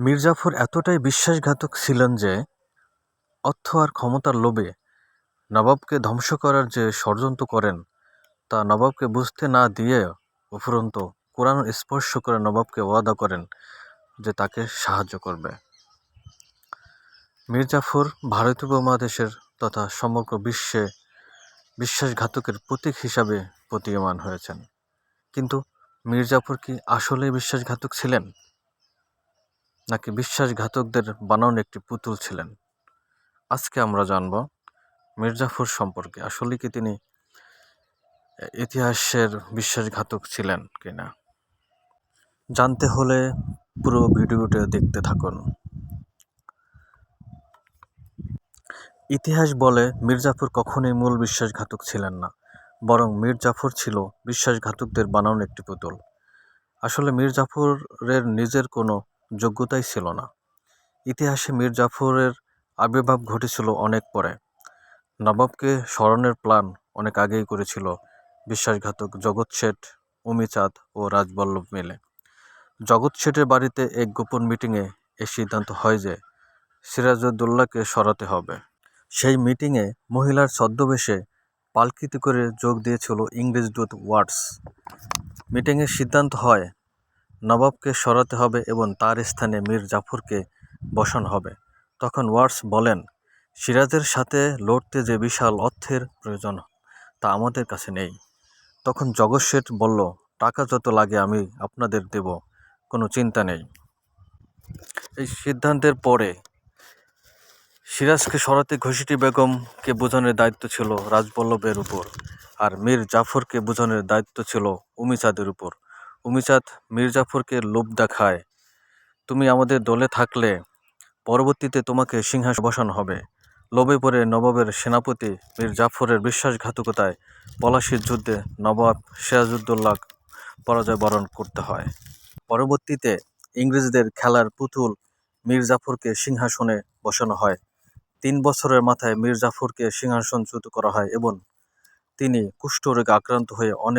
মির্জাফর এতটাই বিশ্বাসঘাতক ছিলেন যে অর্থ আর ক্ষমতার লোভে নবাবকে ধ্বংস করার যে ষড়যন্ত্র করেন, তা নবাবকে বুঝতে না দিয়ে উপরন্তু কোরআন স্পর্শ করে নবাবকে ওয়াদা করেন যে তাকে সাহায্য করবে। মির্জাফর ভারতীয় উপমহাদেশের তথা সমগ্র বিশ্বে বিশ্বাসঘাতকের প্রতীক হিসাবে প্রতীয়মান হয়েছেন। কিন্তু মির্জাফর কি আসলেই বিশ্বাসঘাতক ছিলেন? নাকি বিশ্বাসঘাতকদের বানানো একটি পুতুল ছিলেন? আজকে আমরা জানব মির্জাফর সম্পর্কে। আসলে কি তিনি ইতিহাসের বিশ্বাসঘাতক ছিলেন কিনা? জানতে হলে পুরো ভিডিওটা দেখতে থাকুন। ইতিহাস বলে মির্জাফর কখনোই মূল বিশ্বাসঘাতক ছিলেন না, বরং মীর জাফর ছিল বিশ্বাসঘাতকদের বানানো একটি পুতুল। আসলে মীর জাফরের নিজের কোনো যোগ্যতাই ছিল না। ইতিহাসে মীর জাফরের আবির্ভাব ঘটেছিল অনেক পরে। নবাবকে স্মরণের প্ল্যান অনেক আগেই করেছিল বিশ্বাসঘাতক জগৎ শেঠ, উমিচাঁদ ও রাজবল্লভ মিলে। জগৎ শেঠের বাড়িতে এক গোপন মিটিংয়ে এ সিদ্ধান্ত হয় যে সিরাজউদ্দৌলাকে সরাতে হবে। সেই মিটিংয়ে মহিলার ছদ্মবেশে পালকিতে করে যোগ দিয়েছিল ইংরেজ দূত ওয়াটস। মিটিংয়ের সিদ্ধান্ত হয় নবাবকে সরাতে হবে এবং তার স্থানে মীর জাফরকে বসানো হবে। তখন ওয়াটস বলেন, সিরাজের সাথে লড়তে যে বিশাল অর্থের প্রয়োজন, তা আমাদের কাছে নেই। তখন জগৎ শেঠ বলল, টাকা যত লাগে আমি আপনাদের দেব, কোনো চিন্তা নেই। এই সিদ্ধান্তের পরে সিরাজকে সরাতে ঘষিটি বেগমকে বোঝানোর দায়িত্ব ছিল রাজবল্লভের উপর, আর মীর জাফরকে বোঝানোর দায়িত্ব ছিল উমিচাঁদের উপর। উমিচাঁদ মীর জাফরকে লোভ দেখায়। তুমি আমাদের দলে থাকলে পরবর্তীতে তোমাকে সিংহাসন বসানো হবে। লোভে পড়ে নবাবের সেনাপতি মীর জাফরের বিশ্বাসঘাতকতায় পলাশির যুদ্ধে নবাব সিরাজউদ্দৌলা পরাজয় বরণ করতে হয়। পরবর্তীতে ইংরেজদের খেলার পুতুল মীর জাফরকে সিংহাসনে বসানো হয়। তিন বছরের মাথায় মীর জাফরকে সিংহাসনচ্যুত করা হয় এবং তিনি কুষ্ঠরোগে আক্রান্ত হয়ে অনেক